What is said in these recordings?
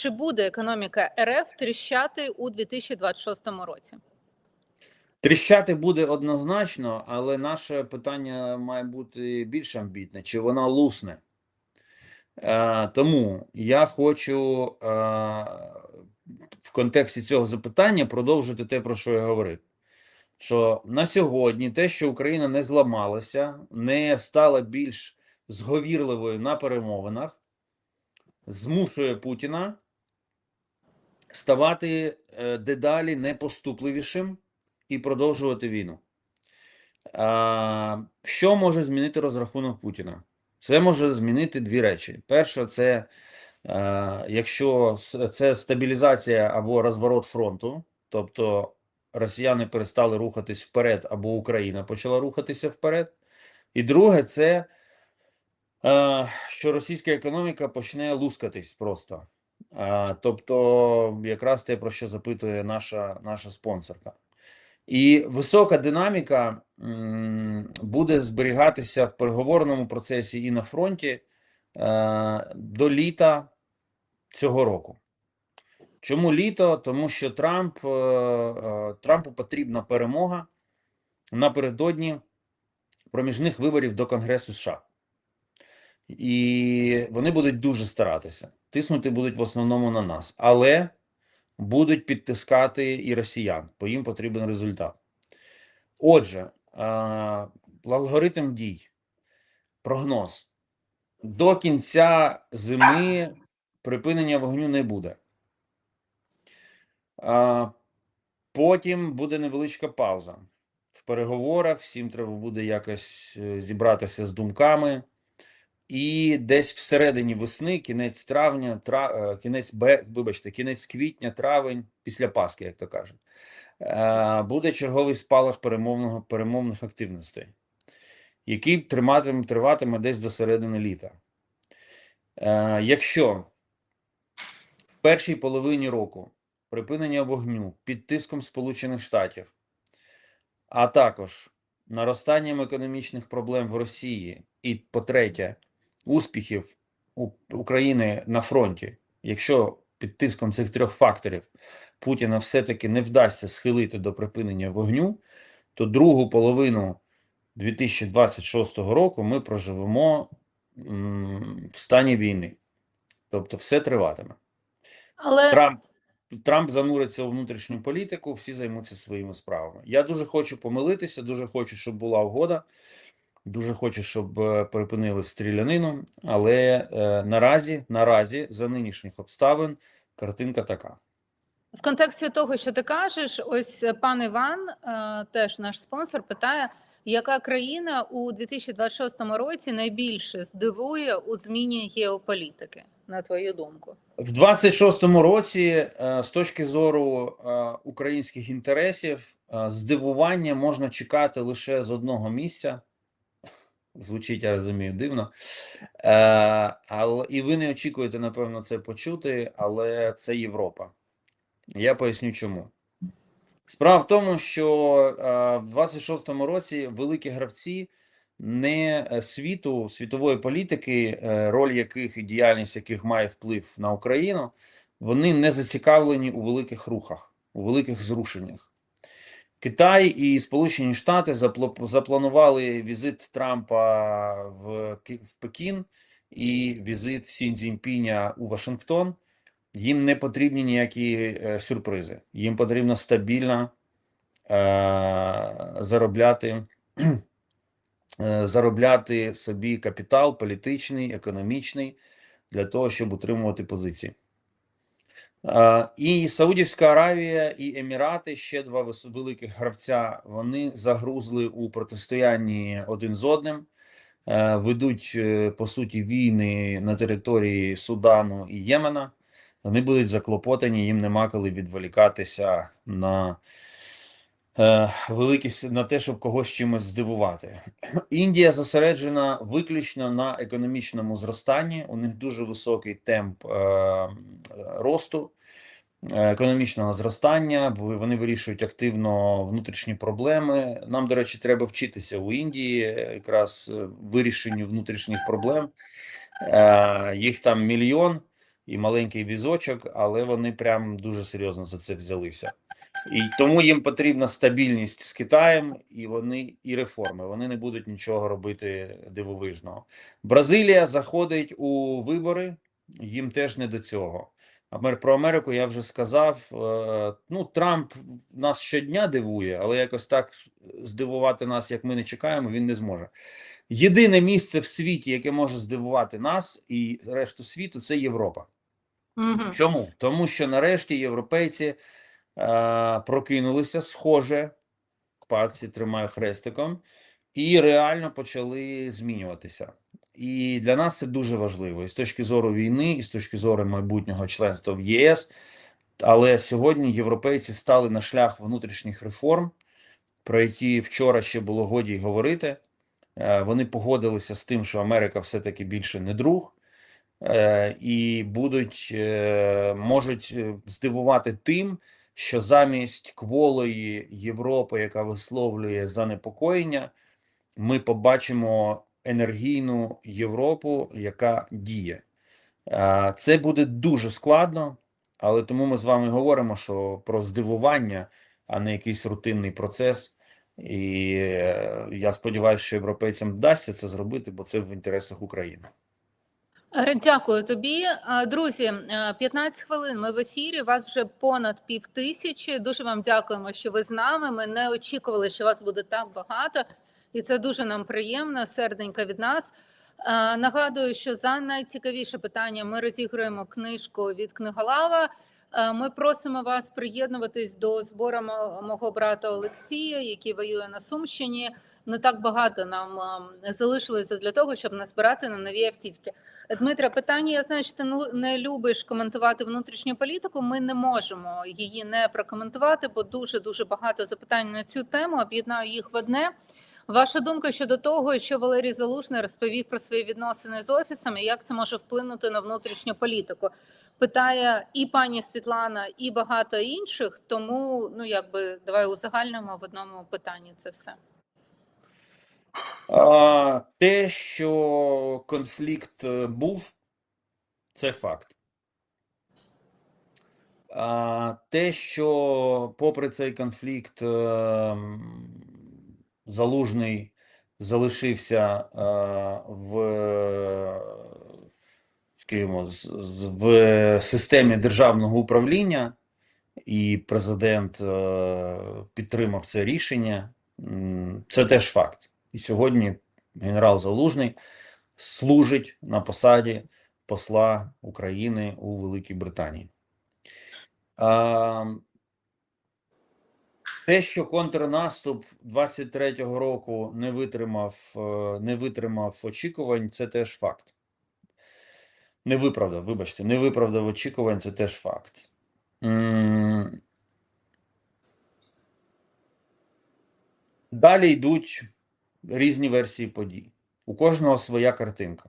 Чи буде економіка РФ тріщати у 2026 році? Тріщати буде однозначно, але наше питання має бути більш амбітне, чи вона лусне. Е, тому я хочу е, в контексті цього запитання продовжити те, про що я говорив. Що на сьогодні те, що Україна не зламалася, не стала більш зговірливою на перемовинах, змушує Путіна ставати е, дедалі непоступливішим і продовжувати війну. Що може змінити розрахунок Путіна? Це може змінити дві речі. Перше, це е, якщо це стабілізація або розворот фронту, тобто росіяни перестали рухатись вперед, або Україна почала рухатися вперед. І друге, це е, що російська економіка почне лускатись просто. Тобто, якраз те, про що запитує наша, наша спонсорка. І висока динаміка буде зберігатися в переговорному процесі і на фронті е, до літа цього року. Чому літо? Тому що Трамп, е, е, Трампу потрібна перемога напередодні проміжних виборів до Конгресу США. І вони будуть дуже старатися. Тиснути будуть в основному на нас. Але будуть підтискати і росіян, бо їм потрібен результат. Отже, е, алгоритм дій, прогноз. До кінця зими припинення вогню не буде. Е, Потім буде невеличка пауза. В переговорах всім треба буде якось е, зібратися з думками. І десь всередині весни, кінець травня, тра, е, кінець вибачте, кінець квітня, травень, після Пасхи, як то кажуть, е, буде черговий спалах перемовного, перемовних активностей, який триматиме, триватиме десь до середини літа. Е, Якщо в першій половині року припинення вогню під тиском Сполучених Штатів, а також наростанням економічних проблем в Росії, і, по-третє, успіхів України на фронті, якщо під тиском цих трьох факторів Путіна все-таки не вдасться схилити до припинення вогню, то другу половину 2026 року ми проживемо в стані війни. Тобто все триватиме. Але Трамп, Трамп зануриться у внутрішню політику, всі займуться своїми справами. Я дуже хочу помилитися, дуже хочу, щоб була угода, дуже хочу, щоб е, припинили стрілянину, але е, наразі, наразі, за нинішніх обставин, картинка така. в контексті того, що ти кажеш, ось е, пан Іван, теж наш спонсор, питає, яка країна у 2026 році найбільше здивує у зміні геополітики, на твою думку? В 26-му році, з точки зору українських інтересів, здивування можна чекати лише з одного місця. Звучить, я розумію, дивно. Е, але, і ви не очікуєте, напевно, це почути, але це Європа. Я поясню чому. Справа в тому, що е, в 26-му році великі гравці не е, світу, світової політики, е, роль яких і діяльність яких має вплив на Україну, вони не зацікавлені у великих рухах, у великих зрушеннях. Китай і Сполучені Штати запланували візит Трампа в, Пекін і візит Сі Цзіньпіня у Вашингтон. Їм не потрібні ніякі е, сюрпризи. Їм потрібно стабільно е, заробляти, е, заробляти собі капітал політичний, економічний для того, щоб утримувати позиції. Е, І Саудівська Аравія і Емірати, ще два великих гравця, вони загрузли у протистоянні один з одним, е, ведуть е, по суті війни на території Судану і Ємена. Вони будуть заклопотані, їм нема коли відволікатися на е, великі с- на те, щоб когось чимось здивувати. Індія зосереджена виключно на економічному зростанні. У них дуже високий темп е, росту, е, економічного зростання. Вони вирішують активно внутрішні проблеми. Нам, до речі, треба вчитися у Індії якраз вирішенню внутрішніх проблем. Їх там мільйон. і маленький візочок, але вони прям дуже серйозно за це взялися. І тому їм потрібна стабільність з Китаєм, і вони і реформи. Вони не будуть нічого робити дивовижного. Бразилія заходить у вибори, їм теж не до цього. Амер- Про Америку я вже сказав. Е, Ну, Трамп нас щодня дивує, але якось так здивувати нас, як ми не чекаємо, він не зможе. Єдине місце в світі, яке може здивувати нас і решту світу, це Європа. Мгм. Чому? Тому що нарешті європейці е, прокинулися, схоже, пальці тримаю хрестиком, і реально почали змінюватися. І для нас це дуже важливо і з точки зору війни, і з точки зору майбутнього членства в ЄС. Але сьогодні європейці стали на шлях внутрішніх реформ, про які вчора ще було годі говорити. Е, Вони погодилися з тим, що Америка все-таки більше не друг, е, і будуть можуть здивувати тим, що замість кволої Європи, яка висловлює занепокоєння, ми побачимо енергійну Європу, яка діє. Це буде дуже складно, але тому ми з вами говоримо, що про здивування, а не якийсь рутинний процес. І е, я сподіваюся, що європейцям вдасться це зробити, бо це в інтересах України. Е, Дякую тобі, Е, друзі. е, 15 хвилин. Ми в ефірі. Вас вже понад пів тисячі. Дуже вам дякуємо, що ви з нами. Ми не очікували, що вас буде так багато, і це дуже нам приємно. Серденько від нас. Е, Нагадую, що за найцікавіше питання ми розігруємо книжку від книголава. Е, Ми просимо вас приєднуватись до збору мо- мого брата Олексія, який воює на Сумщині. Не так багато нам ем, залишилося для того, щоб назбирати на нові автівки. Дмитре, питання. Я знаю, що ти не- любиш коментувати внутрішню політику. Ми не можемо її не прокоментувати, бо дуже дуже багато запитань на цю тему. Об'єднаю їх в одне. Ваша думка щодо того, що Валерій Залужний розповів про свої відносини з офісами, як це може вплинути на внутрішню політику? Питає і пані Світлана, і багато інших. Тому ну якби давай узагальнимо в одному питанні це все. Те, що конфлікт е, був, це факт. Те, що попри цей конфлікт е, Залужний залишився е, в, скажімо, в системі державного управління, і президент підтримав це рішення, це теж факт. І сьогодні генерал Залужний служить на посаді посла України у Великій Британії. Те, що контрнаступ 23-го року не витримав, е, не витримав очікувань, це теж факт. Не виправдав, вибачте, не виправдав очікувань, це теж факт. Далі йдуть різні версії подій. У кожного своя картинка.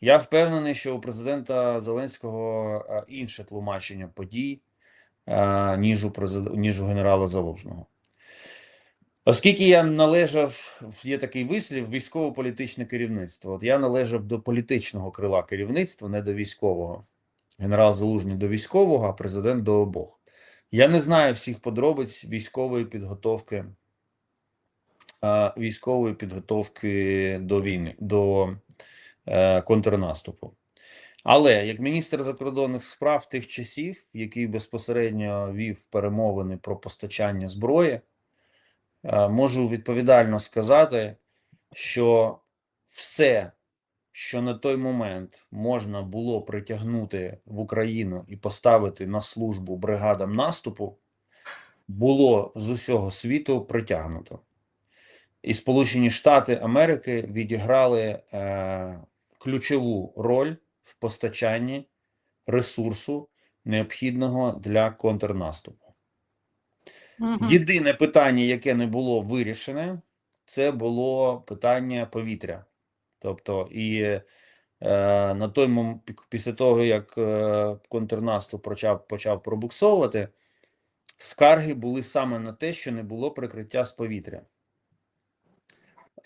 Я впевнений, що у президента Зеленського е, інше тлумачення подій, е, ніж у, ніж у генерала Залужного. Оскільки я належав, є такий вислів, військово-політичне керівництво. От я належав до політичного крила керівництва, не до військового. Генерал Залужний до військового, а президент до обох. Я не знаю всіх подробиць військової підготовки військової підготовки до війни, до е, контрнаступу. Але як міністр закордонних справ тих часів, який безпосередньо вів перемовини про постачання зброї, е, можу відповідально сказати, що все, що на той момент можна було притягнути в Україну і поставити на службу бригадам наступу, було з усього світу притягнуто. І Сполучені Штати Америки відіграли е, ключову роль в постачанні ресурсу, необхідного для контрнаступу. Мгм. Єдине питання, яке не було вирішене, це було питання повітря. Тобто, і е, на той момент, після того, як е, контрнаступ почав, почав пробуксовувати, скарги були саме на те, що не було прикриття з повітря.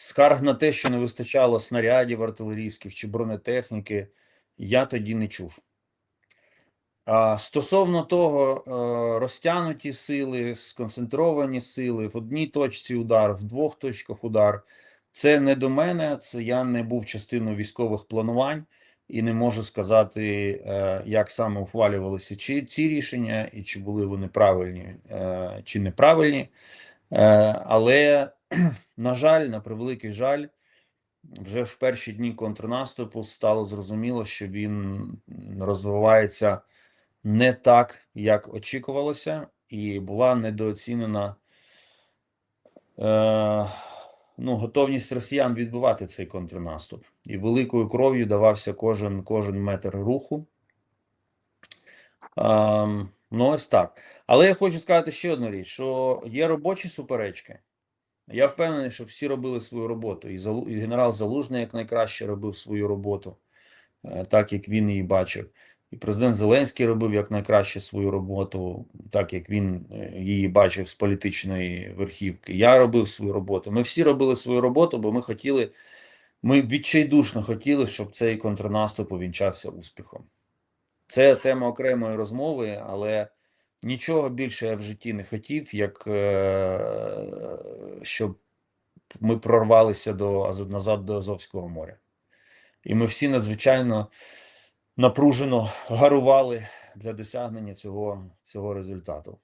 Скарг на те, що не вистачало снарядів артилерійських чи бронетехніки, я тоді не чув. А стосовно того, е, розтягнуті сили, сконцентровані сили, в одній точці удар, в двох точках удар, це не до мене, це я не був частиною військових планувань і не можу сказати, е, як саме ухвалювалися чи ці рішення, і чи були вони правильні, е, чи неправильні. Але, на жаль, на превеликий жаль, вже в перші дні контрнаступу стало зрозуміло, що він розвивається не так, як очікувалося, і була недооцінена е, ну, готовність росіян відбивати цей контрнаступ. І великою кров'ю давався кожен, кожен метр руху. Ем, ну, ось так. Але я хочу сказати ще одну річ: що є робочі суперечки. Я впевнений, що всі робили свою роботу. І, генерал Залужний як найкраще робив свою роботу, е, так як він її бачив. І президент Зеленський робив як найкраще свою роботу, так як він е, її бачив з політичної верхівки. Я робив свою роботу. Ми всі робили свою роботу, бо ми хотіли, ми відчайдушно хотіли, щоб цей контрнаступ увінчався успіхом. Це тема окремої розмови, але нічого більше я в житті не хотів, як е, щоб ми прорвалися до назад до Азовського моря. І ми всі надзвичайно напружено гарували для досягнення цього, цього результату.